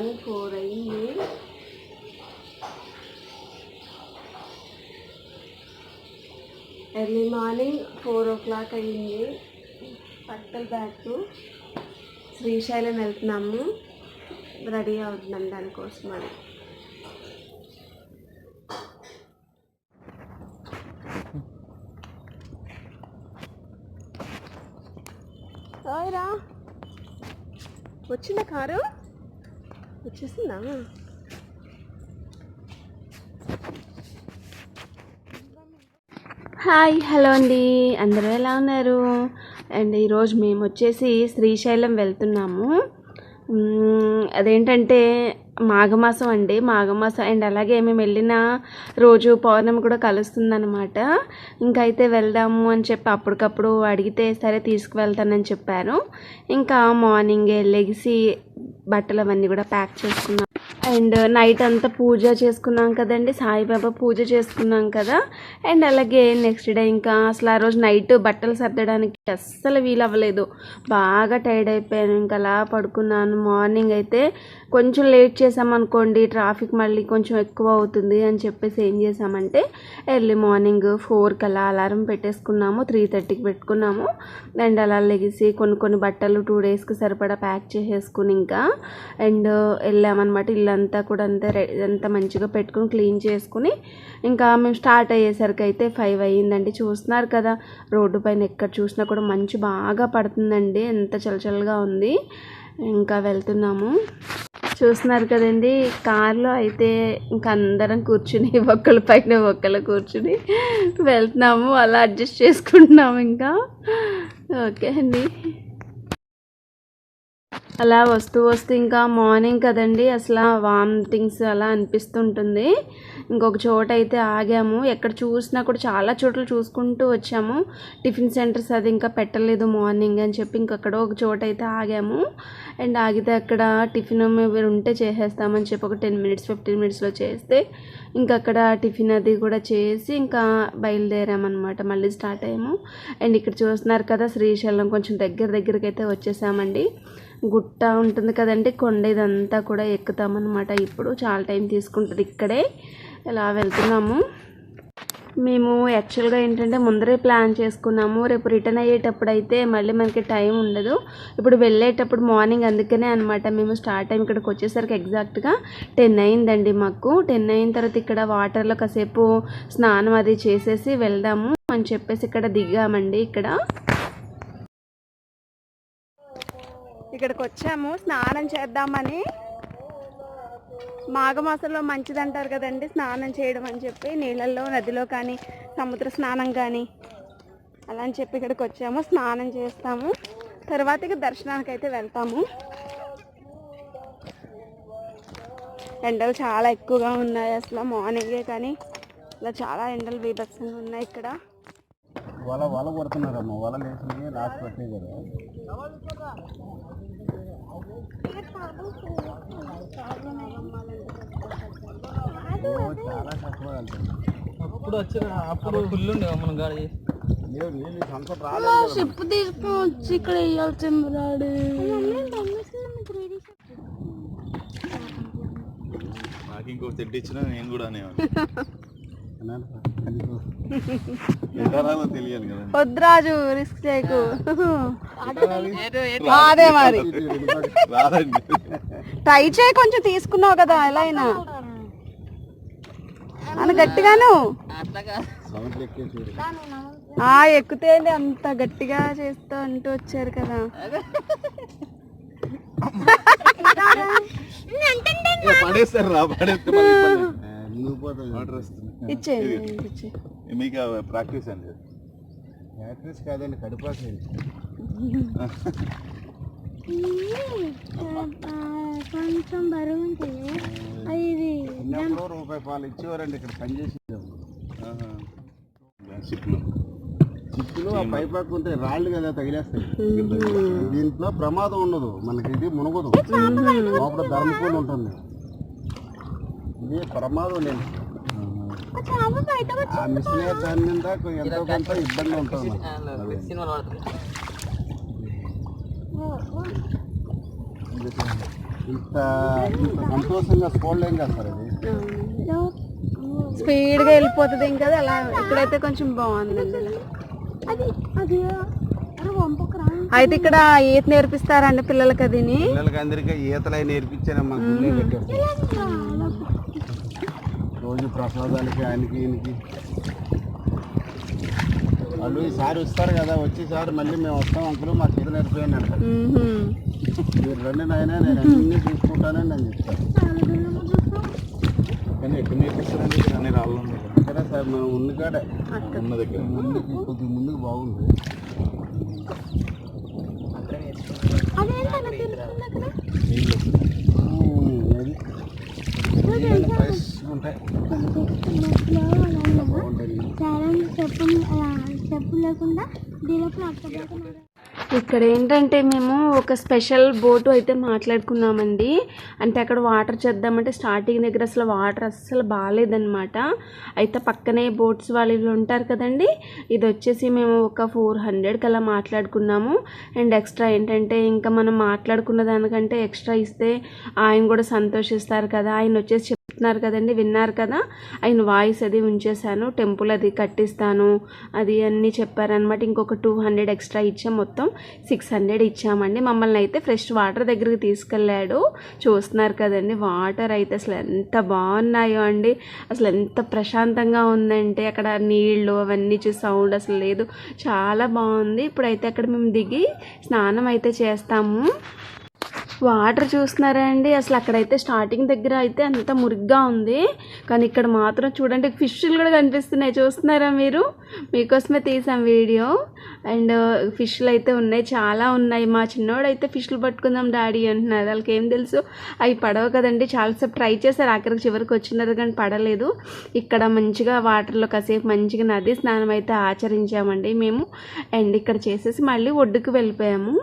అది morning four అయ్యింది early morning four o'clock అయ్యింది. పట్టల బ్యాగ్ శ్రీశైలం వెళ్తున్నాము. రెడీ అవుతున్నాం దానికోసం అని రా. వచ్చిందా కారు? వచ్చేసిందా? హాయ్ హలో అండి. అందరూ ఎలా ఉన్నారు? అండ్ ఈరోజు మేము వచ్చేసి శ్రీశైలం వెళ్తున్నాము. అదేంటంటే మాఘమాసం అండి. మాఘమాసం అండ్ అలాగే మేము వెళ్ళిన రోజు పౌర్ణమి కూడా కలుస్తుందన్నమాట. ఇంకైతే అయితే వెళ్దాము అని చెప్పి అప్పటికప్పుడు అడిగితే సరే తీసుకువెళ్తానని చెప్పాను ఇంకా మార్నింగే లెగిసి బట్టలు అవన్నీ కూడా ప్యాక్ చేసుకున్నాను అండ్ నైట్ అంతా పూజ చేసుకున్నాం కదండి. సాయిబాబా పూజ చేసుకున్నాం కదా. అండ్ అలాగే నెక్స్ట్ డే ఇంకా అసలు ఆ రోజు నైట్ బట్టలు సర్దడానికి అస్సలు వీలు అవ్వలేదు. బాగా టైర్డ్ అయిపోయాను. ఇంకా అలా పడుకున్నాను. మార్నింగ్ అయితే కొంచెం లేట్ చేసామనుకోండి ట్రాఫిక్ మళ్ళీ కొంచెం ఎక్కువ అవుతుంది అని చెప్పేసి ఏం చేసామంటే ఎర్లీ మార్నింగ్ ఫోర్కి అలా అలారం పెట్టేసుకున్నాము. త్రీ థర్టీకి పెట్టుకున్నాము. అండ్ అలా లెగిసి కొన్ని కొన్ని బట్టలు టూ డేస్కి సరిపడా ప్యాక్ చేసేసుకుని ఇంకా అండ్ వెళ్ళామన్నమాట అంతా కూడా అంతా రె అంతా మంచిగా పెట్టుకుని క్లీన్ చేసుకుని ఇంకా మేము స్టార్ట్ అయ్యేసరికి అయితే ఫైవ్ అయ్యిందండి. చూస్తున్నారు కదా రోడ్డు పైన ఎక్కడ చూసినా కూడా మంచు బాగా పడుతుందండి. ఎంత చలచలగా ఉంది. ఇంకా వెళ్తున్నాము. చూస్తున్నారు కదండి కార్లో అయితే ఇంకా అందరం కూర్చుని ఒక్కళ్ళ పైన ఒక్కళ్ళు కూర్చుని వెళ్తున్నాము. అలా అడ్జస్ట్ చేసుకుంటున్నాము ఇంకా. ఓకే అండి. అలా వస్తూ వస్తూ ఇంకా మార్నింగ్ కదండి. అసలు వామిటింగ్స్ అలా అనిపిస్తుంటుంది. ఇంకొక చోట అయితే ఆగాము. ఎక్కడ చూసినా కూడా చాలా చోట్ల చూసుకుంటూ వచ్చాము. టిఫిన్ సెంటర్స్ అది ఇంకా పెట్టలేదు మార్నింగ్ అని చెప్పి ఇంకక్కడ ఒక చోట అయితే ఆగాము. అండ్ ఆగితే అక్కడ టిఫిన్ మీరు ఉంటే చేసేస్తామని చెప్పి ఒక టెన్ మినిట్స్ ఫిఫ్టీన్ మినిట్స్లో చేస్తే ఇంకా అక్కడ టిఫిన్ అది కూడా చేసి ఇంకా బయలుదేరామన్నమాట. మళ్ళీ స్టార్ట్ అయ్యాము. అండ్ ఇక్కడ చూస్తున్నారు కదా శ్రీశైలం కొంచెం దగ్గర దగ్గరికి అయితే వచ్చేసామండి. గుట్ట ఉంటుంది కదండి కొండ ఇదంతా కూడా ఎక్కుతామన్నమాట. ఇప్పుడు చాలా టైం తీసుకుంటుంది ఇక్కడే. ఇలా వెళ్తున్నాము? మేము యాక్చువల్గా ఏంటంటే ముందరే ప్లాన్ చేసుకున్నాము. రేపు రిటర్న్ అయ్యేటప్పుడు అయితే మళ్ళీ మనకి టైం ఉండదు. ఇప్పుడు వెళ్ళేటప్పుడు మార్నింగ్ అందుకనే అనమాట మేము స్టార్ట్ టైం ఇక్కడికి వచ్చేసరికి ఎగ్జాక్ట్గా టెన్ అయిందండి మాకు. టెన్ అయిన తర్వాత ఇక్కడ వాటర్లో కాసేపు స్నానం అది చేసేసి వెళ్దాము అని చెప్పేసి ఇక్కడ దిగామండి ఇక్కడ. ఇక్కడికి వచ్చాము స్నానం చేద్దామని మాఘమాసంలో మంచిదంటారు కదండి స్నానం చేయడం అని చెప్పి నీళ్ళల్లో నదిలో కానీ సముద్ర స్నానం కానీ అలా అని చెప్పి ఇక్కడికి వచ్చాము స్నానం చేస్తాము. తర్వాత ఇక దర్శనానికి అయితే వెళ్తాము. ఎండలు చాలా ఎక్కువగా ఉన్నాయి అసలు మార్నింగే కానీ ఇలా చాలా ఎండలు బీభత్సంగా ఉన్నాయి ఇక్కడ. వల వల కొడుతున్నారమ్మ. వల లేచి లాస్ట్ పెట్టే కదా. ఓ, చాలా కష్టపడాలి అప్పుడు వచ్చిన అప్పుడు ఫుల్ ఉండే మనం గాడి షిప్ తీసుకొచ్చి ఇక్కడ వేయాల్సింది రాడు. నాకు ఇంకో తెడ్డిచ్చినా నేను కూడా అనేవాడిని. వద్దురాజు రిస్క్ చేయకు. అదే మరి. ట్రై చేయి కొంచెం తీసుకున్నావు కదా ఎలా అయినా. అని గట్టిగాను. ఆ ఎక్కితే అంత గట్టిగా చేస్తూ అంటూ వచ్చారు కదా. పడేస్తారు రా పడేస్తే వాటర్ వస్తుంది. ఇచ్చేయండి ఇచ్చే మీకు ప్రాక్టీస్ అండి యాక్ట్రెస్ కాదండి కడుపాకి కొంచెం బరువు ఉంటుంది అది రూపాయి పాలు ఇచ్చేవారండి ఇక్కడ పనిచేసి చిక్కులు. ఆ పై పక్క ఉంటాయి రాళ్ళు కదా తగిలేస్తాయి. దీంట్లో ప్రమాదం ఉండదు మనకి ఇది మునగదు. లోపల ధర్మకూలు ఉంటుంది. ఇది ప్రమాదం లేదు ఆ మిషన్ దాని మీద ఎంతో కొంత ఇబ్బంది ఉంటుంది ఇంత ఇంత సంతోషంగా చూడలేం కదా సార్ ఇది. స్పీడ్గా వెళ్ళిపోతుంది ఇంకా అలా. ఇక్కడైతే కొంచెం బాగుందండి ఇలా. అది అది అది అయితే ఇక్కడ ఈత నేర్పిస్తారండి పిల్లలకి అదిని పిల్లలకి అందరికీ ఈతలై కట్టారు రోజు ప్రసాదాలకి ఆయనకి ఈయనకి. వాళ్ళు ఈసారి వస్తారు కదా వచ్చేసారి మళ్ళీ మేము వస్తాం అంకులు మాకు ఈత నేర్పియండి అంటారు. మీరు రండి నాయన నేను అన్ని చూసుకుంటానని నేను చెప్తాను కానీ ఎక్కడ నేర్పిస్తారండి? అన్ని రాళ్ళు ఉన్నాయి. సరే సార్ మనం ఉన్న కాడే. ఉన్న దగ్గర. ముందుకి కొద్దిగా ముందుకు బాగుంది. అక్కడ నీళ్ళు ఉంటాయి? చెప్పు లేకుండా దీనిలో అట్టబోతున్నారు ఇక్కడ ఏంటంటే మేము ఒక స్పెషల్ బోటు అయితే మాట్లాడుకున్నామండి. అంటే అక్కడ వాటర్ చేద్దామంటే స్టార్టింగ్ దగ్గర అసలు వాటర్ అస్సలు బాగాలేదన్నమాట. అయితే పక్కనే బోట్స్ వాళ్ళు ఉంటారు కదండి. ఇది వచ్చేసి మేము ఒక ఫోర్ హండ్రెడ్కి అలా మాట్లాడుకున్నాము. అండ్ ఎక్స్ట్రా ఏంటంటే ఇంకా మనం మాట్లాడుకున్న దానికంటే ఎక్స్ట్రా ఇస్తే ఆయన కూడా సంతోషిస్తారు కదా. ఆయన వచ్చేసి చెప్తున్నారు కదండి విన్నారు కదా. ఆయన వాయిస్ అది ఉంచేసాను టెంపుల్ అది కట్టిస్తాను అది అన్నీ చెప్పారనమాట ఇంకొక టూ హండ్రెడ్ ఎక్స్ట్రా ఇచ్చాం మొత్తం. సిక్స్ హండ్రెడ్ ఇచ్చామండి. మమ్మల్ని అయితే ఫ్రెష్ వాటర్ దగ్గరికి తీసుకెళ్ళాడు. చూస్తున్నారు కదండి వాటర్ అయితే అసలు ఎంత బాగున్నాయో అండి. అసలు ఎంత ప్రశాంతంగా ఉందంటే అక్కడ నీళ్ళు అవన్నీ చూసి సౌండ్ అసలు లేదు. చాలా బాగుంది. ఇప్పుడైతే అక్కడ మేము దిగి స్నానం అయితే చేస్తాము. వాటర్ చూస్తున్నారా అండి? అసలు అక్కడైతే స్టార్టింగ్ దగ్గర అయితే అంత మురిగ్గా ఉంది. కానీ ఇక్కడ మాత్రం చూడండి ఫిష్లు కూడా కనిపిస్తున్నాయి. చూస్తున్నారా మీరు? మీకోసమే తీసాం వీడియో. అండ్ ఫిష్లు అయితే ఉన్నాయి చాలా ఉన్నాయి. మా చిన్నోడైతే ఫిష్లు పట్టుకుందాం డాడీ అంటున్నారు వాళ్ళకి ఏం తెలుసు? అవి పడవు కదండి. చాలాసేపు ట్రై చేశారు. అక్కడికి చివరికి వచ్చినారు కానీ పడలేదు. ఇక్కడ మంచిగా వాటర్లో కాసేపు మంచిగా నది స్నానం అయితే ఆచరించామండి మేము. అండ్ ఇక్కడ చేసేసి మళ్ళీ ఒడ్డుకు వెళ్ళిపోయాము.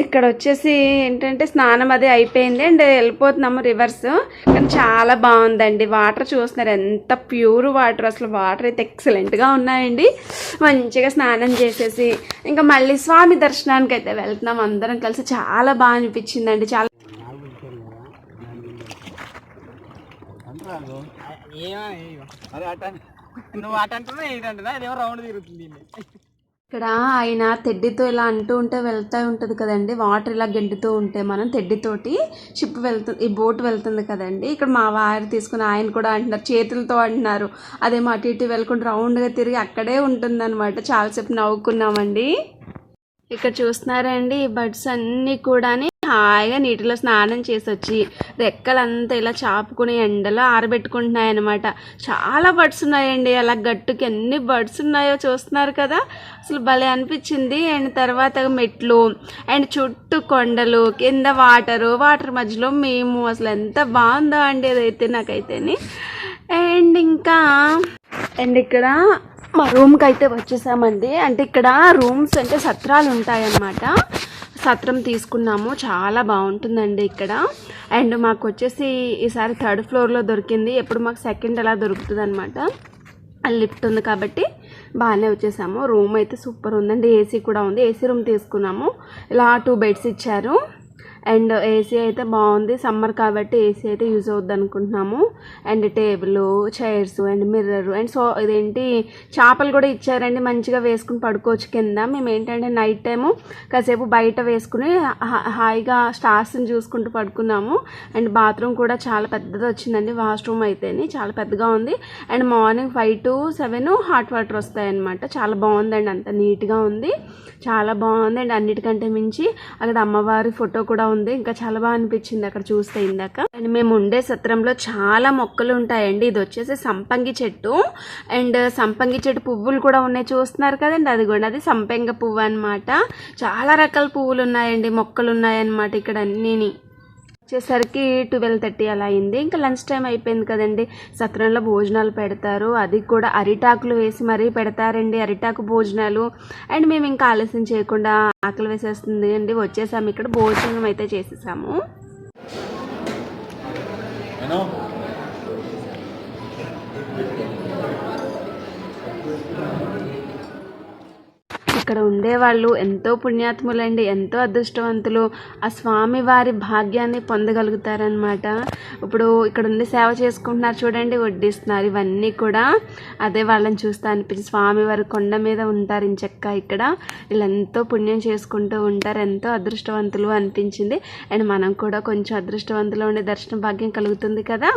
ఇక్కడ వచ్చేసి ఏంటంటే స్నానం అదే అయిపోయింది అండ్ వెళ్ళిపోతున్నాము రివర్స్. కానీ చాలా బాగుందండి. వాటర్ చూస్తున్నారు ఎంత ప్యూర్ వాటర్. అసలు వాటర్ అయితే ఎక్సలెంట్గా ఉన్నాయండి. మంచిగా స్నానం చేసేసి ఇంకా మళ్ళీ స్వామి దర్శనానికి అయితే వెళ్తున్నాం. అందరం కలిసి చాలా బాగా అనిపించిందండి. చాలా నువ్వు అట అంటున్నా. ఇది రౌండ్ తిరుగుతుంది. ఇక్కడ ఆయన తెడ్డితో ఇలా అంటూ ఉంటే వెళ్తూ ఉంటుంది కదండి. వాటర్ ఇలా గెడ్డుతూ ఉంటే మనం తెడ్డితోటి షిప్ వెళ్తుంది ఈ బోట్ వెళ్తుంది కదండి. ఇక్కడ మా వారు తీసుకుని ఆయన కూడా అంటున్నారు చేతులతో అంటున్నారు. అదేమో అటు ఇటు వెళ్ళకుండా రౌండ్గా తిరిగి అక్కడే ఉంటుందన్నమాట. చాలాసేపు నవ్వుకున్నామండి. ఇక్కడ చూస్తున్నారండి ఈ బర్డ్స్ అన్నీ కూడాని. హాయిగా నీటిలో స్నానం చేసి వచ్చి రెక్కలంతా ఇలా చాపుకుని ఎండలో ఆరబెట్టుకుంటున్నాయన్నమాట. చాలా బర్డ్స్ ఉన్నాయండి. అలా గట్టుకి ఎన్ని బర్డ్స్ ఉన్నాయో చూస్తున్నారు కదా? అసలు భలే అనిపించింది. అండ్ తర్వాత మెట్లు అండ్ చుట్టూ కొండలు కింద వాటరు వాటర్ మధ్యలో మేము అసలు ఎంత బాగుందో అండి అదైతే నాకైతేని. అండ్ ఇంకా అండ్ ఇక్కడ మా రూమ్కి అయితే వచ్చేసామండి. అంటే ఇక్కడ రూమ్స్ అంటే సత్రాలు ఉంటాయన్నమాట సత్రం తీసుకున్నాము. చాలా బాగుంటుందండి ఇక్కడ. అండ్ మాకు వచ్చేసి ఈసారి థర్డ్ ఫ్లోర్లో దొరికింది. ఎప్పుడు మాకు సెకండ్ అలా దొరుకుతుంది అనమాట లిఫ్ట్ ఉంది కాబట్టి బాగానే వచ్చేసాము. రూమ్ అయితే సూపర్ ఉందండి. ఏసీ కూడా ఉంది. ఏసీ రూమ్ తీసుకున్నాము. ఇలా టూ బెడ్స్ ఇచ్చారు. అండ్ ఏసీ అయితే బాగుంది. సమ్మర్ కాబట్టి ఏసీ అయితే యూజ్ అవుద్ది అనుకుంటున్నాము and table chairs and mirror and so ఇదేంటి చేపలు కూడా ఇచ్చారండి. మంచిగా వేసుకుని పడుకోవచ్చు కింద. మేము ఏంటంటే నైట్ టైము కాసేపు బయట వేసుకుని హాయిగా స్టార్స్ని చూసుకుంటూ పడుకున్నాము. అండ్ బాత్రూమ్ కూడా చాలా పెద్దది వచ్చిందండి. వాష్రూమ్ అయితేని చాలా పెద్దగా ఉంది. And morning five to seven hot water వస్తాయన్నమాట. చాలా బాగుందండి. అంత నీట్గా ఉంది. చాలా బాగుంది. అండ్ అన్నిటికంటే మించి అక్కడ అమ్మవారి ఫోటో కూడా ఉంది ఇంకా చాలా బాగా అనిపించింది అక్కడ చూస్తే ఇందాక. అండ్ మేము ఉండే సత్రంలో చాలా మొక్కలు ఉంటాయండి. ఇది వచ్చేసి సంపంగి చెట్టు. అండ్ సంపంగి చెట్టు పువ్వులు కూడా ఉన్నాయి చూస్తున్నారు కదండి. అది కూడా అది సంపెంగ పువ్వు అన్నమాట. చాలా రకాల పువ్వులు ఉన్నాయండి మొక్కలు ఉన్నాయన్నమాట ఇక్కడ అన్నీని. వచ్చేసరికి ట్వెల్వ్ థర్టీ అలా అయింది. ఇంకా లంచ్ టైం అయిపోయింది కదండి. సత్రంలో భోజనాలు పెడతారు. అది కూడా అరిటాకులు వేసి మరీ పెడతారండి. అరిటాకు భోజనాలు. అండ్ మేము ఇంకా ఆలస్యం చేయకుండా ఆకలి వేసేస్తుంది అండి. వచ్చేసాము ఇక్కడ. భోజనం అయితే చేసేసాము. ఇక్కడ ఉండేవాళ్ళు ఎంతో పుణ్యాత్ములండి ఎంతో అదృష్టవంతులు. ఆ స్వామి వారి భాగ్యాన్ని పొందగలుగుతారనమాట ఇప్పుడు ఇక్కడ ఉండి సేవ చేసుకుంటున్నారు చూడండి వడ్డిస్తున్నారు. ఇవన్నీ కూడా అదే వాళ్ళని చూస్తా అనిపించి స్వామి వారి కొండ మీద ఉంటారు ఇంచక్క ఇక్కడ. వీళ్ళు ఎంతో పుణ్యం చేసుకుంటూ ఉంటారు ఎంతో అదృష్టవంతులు అనిపించింది. అండ్ మనం కూడా కొంచెం అదృష్టవంతులు ఉండే దర్శన భాగ్యం కలుగుతుంది కదా?